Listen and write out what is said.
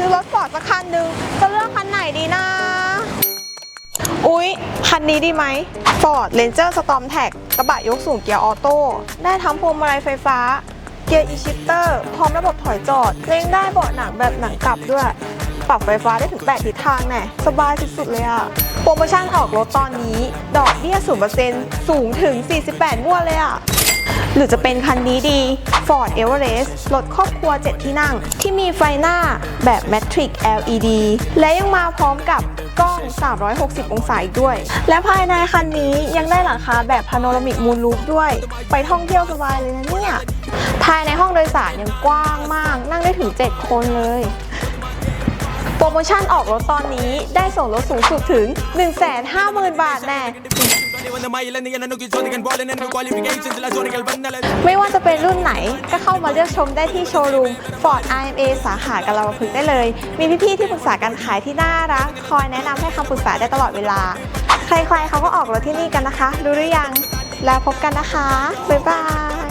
ซื้อรถฟอร์ดสักคันหนึ่งจะเลือกคันไหนดีนะ อุ๊ย คันนี้ดีไหม Ford Ranger Storm Tag กกระบะยกสูงเกียร์ออโต้ ได้ทั้งพวงมาลัยไฟฟ้า เกียร์ e-shifter พร้อมระบบถอยจอดเล่งได้เบาะหนังแบบหนังกลับด้วย ปรับไฟฟ้าได้ถึง 8 ทิศทางแน่สบายสุดๆเลยอะโปรโมชั่นออกรถตอนนี้ ดอกเบี้ย0%สูงถึง 48งวดเลยอะ หรือจะเป็นคันนี้ดี Ford Everest รถครอบครัว 7 ที่นั่ง ที่มีไฟหน้าแบบ Matrix LED และยังมาพร้อมกับกล้อง 360 องศาอีกด้วย และภายในคันนี้ยังได้หลังคาแบบพาโนรามิกมูนลูปด้วย ไปท่องเที่ยวสบายเลยนะเนี่ย ภายในห้องโดยสารยังกว้างมาก นั่งได้ถึง 7 คนเลยโปรโมชั่นออกรถตอนนี้ได้ส่งลดสูงสุดถึง 150,000บาทแน่ ไม่ว่าจะเป็นรุ่นไหนก็เข้ามาเลือกชมได้ที่โชว์รูม Ford IMA สาขากาลาวพึกได้เลย มีพี่ๆที่ปรึกษาการขายที่น่ารัก คอยแนะนำให้คำปรึกษาได้ตลอดเวลา ใครๆเขาก็ออกรถที่นี่กันนะคะรู้หรือยัง แล้วพบกันนะคะ บ๊ายบาย